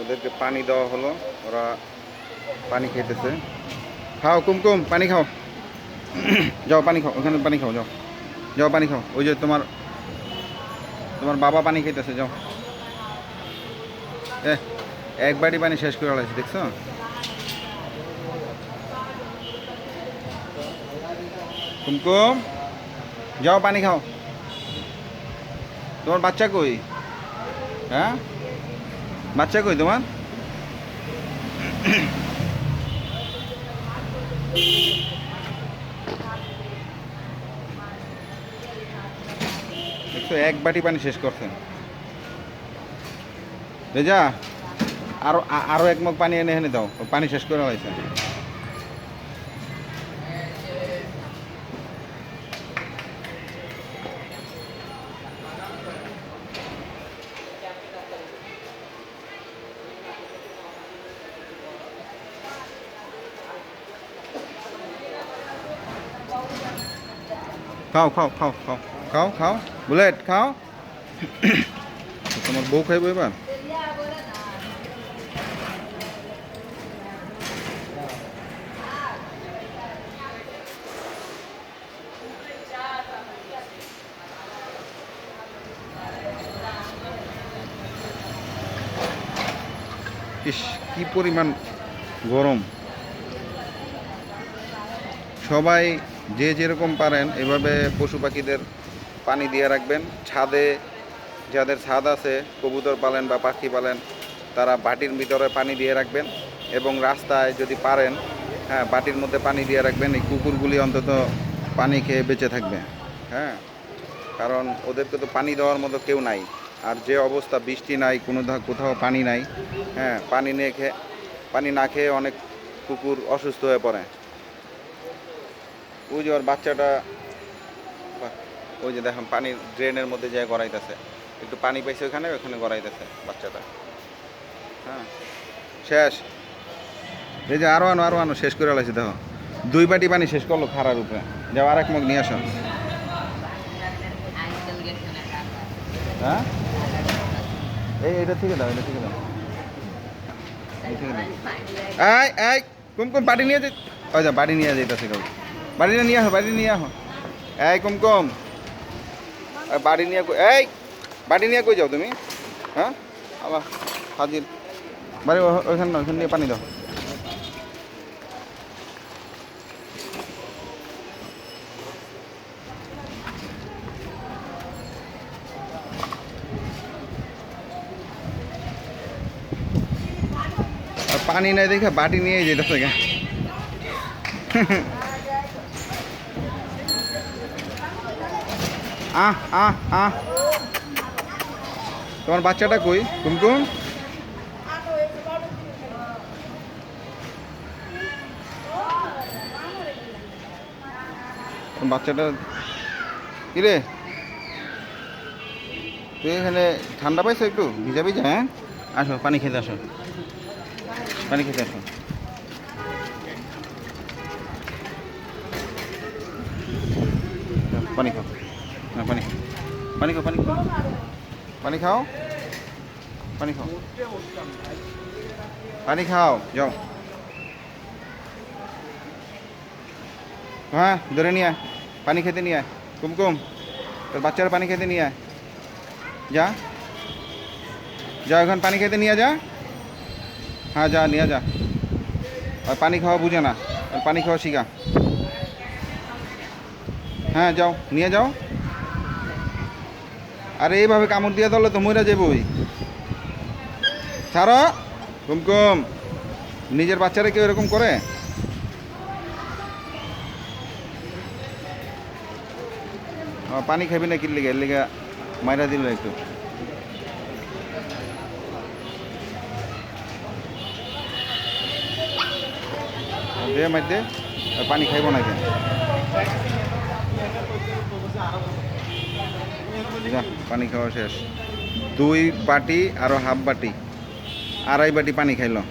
ওদেরকে পানি দেওয়া হলো, ওরা পানি খেতেছে। খাও কুমকুম পানি খাও। যাও, পানি খাও, ওখানে পানি খাও, যাও। যাও, পানি খাও। ওই যে তোমার তোমার বাবা পানি খাইতেছে যাও। এ, এক বাটি পানি শেষ করে আলাইছি, দেখছ? কুমকুম যাও, পানি খাও। তোমার বাচ্চা কই? হ্যাঁ? বাচ্চা কই তোমার? এক বাটি পানি শেষ করছেন রেজা, আরও আরও এক মগ পানি এনে এনে দাও। পানি শেষ করে হয়েছে খাও খাও খাও খাও। খাও খাও। বুলেট কি পরিমাণ গরম। সবাই যে যেরকম পারেন, এভাবে পশু পাখিদের পানি দিয়ে রাখবেন। ছাদে যাদের ছাদ আছে, কবুতর পালেন বা পাখি পালেন, তারা বাটির ভিতরে পানি দিয়ে রাখবেন এবং রাস্তায় যদি পারেন হ্যাঁ বাটির মধ্যে পানি দিয়ে রাখবেন, এই কুকুরগুলি অন্তত পানি খেয়ে বেঁচে থাকবে। হ্যাঁ কারণ ওদেরকে তো পানি দেওয়ার মতো কেউ নাই। আর যে অবস্থা, বৃষ্টি নাই, কোনো কোথাও পানি নাই। হ্যাঁ পানি নিয়ে খেয়ে পানি না খেয়ে অনেক কুকুর অসুস্থ হয়ে পড়ে। ওই যে ওর বাচ্চাটা ওই যে দেখেন পানির ড্রেনের মধ্যে যায় গড়াইতেছে। একটু পানি পাইছে ওখানে ওখানে গড়াইতেছে বাচ্চাটা। হ্যাঁ শেষ। এই যে আরও আনো আরও আনো শেষ করে লাইছে, দেখো। দুই বাটি পানি শেষ করল খারার উপরে। যাও আর এক মগ নিয়ে আসো। হ্যাঁ? এই, এটা থেকে দাও, এটা থেকে দাও। এই থেকে দাও এই এই কুমকুম বাড়ি নিয়ে যাই ওই যা বাড়ি নিয়ে যাইতেছে কেউ। বাড়ি নিয়ে আহো, বাড়ি নিয়ে আহো। এই কুমকুম এই বাড়ি নিয়ে এই, বাড়ি নিয়ে কই যাও তুমি? হ্যাঁ? আবার হাজির। বাড়ি ওইখানে না, ওইখানে নিয়ে পানি দাও। পানি নাই দেখে বাটি নিয়ে যেতেছে গা। আহ আহ আহ। তোমার বাচ্চাটা কই? কুমকুম বাচ্চাটা কিরে? তুই এখানে ঠান্ডা পাইছো একটু? ভিজা ভিজা হ্যাঁ? আসো, পানি খেতে আসো। পানি খেতে আসো। পানি খাও। না, পানি পানি খাও পানি খাও। পানি খাও? পানি খাও। পানি খাও, যাও। হ্যাঁ ধরে নিয়ে আয়। পানি খেতে নিয়ে আয়। কুমকুম, তোর বাচ্চারা পানি খেতে নিয়ে আয়। যা। যা, এখন পানি খেতে নিয়ে যা। হ্যাঁ যা, নিয়ে যা। আর পানি খাওয়া বুঝে না। আর পানি খাওয়া শিখা। হ্যাঁ যাও, নিয়ে যাও। আরে এইভাবে কামড় দিয়ে দিলে তো মইরা যাবই ছাড়ো। কুমকুম নিজের বাচ্চারা কেউ এরকম করে? পানি খাবি না কিনলে গে? লিগা মাইরা দিল একটু। দে মার দে। পানি খাইব না কেন? যা, পানি খাওয়া শেষ। দুই বাটি আরও হাফ বাটি। আড়াই বাটি পানি খাইলো।